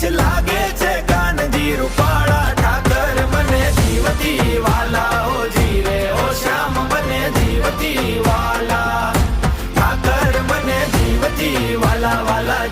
લાગે છે કાનજી રૂપાળા ઠાકર મને જીવતી વાલા ઓ જીરે ઓ શ્યામ, મને જીવતી વાલા. ઠાકર મને જીવતી વાલા વાલા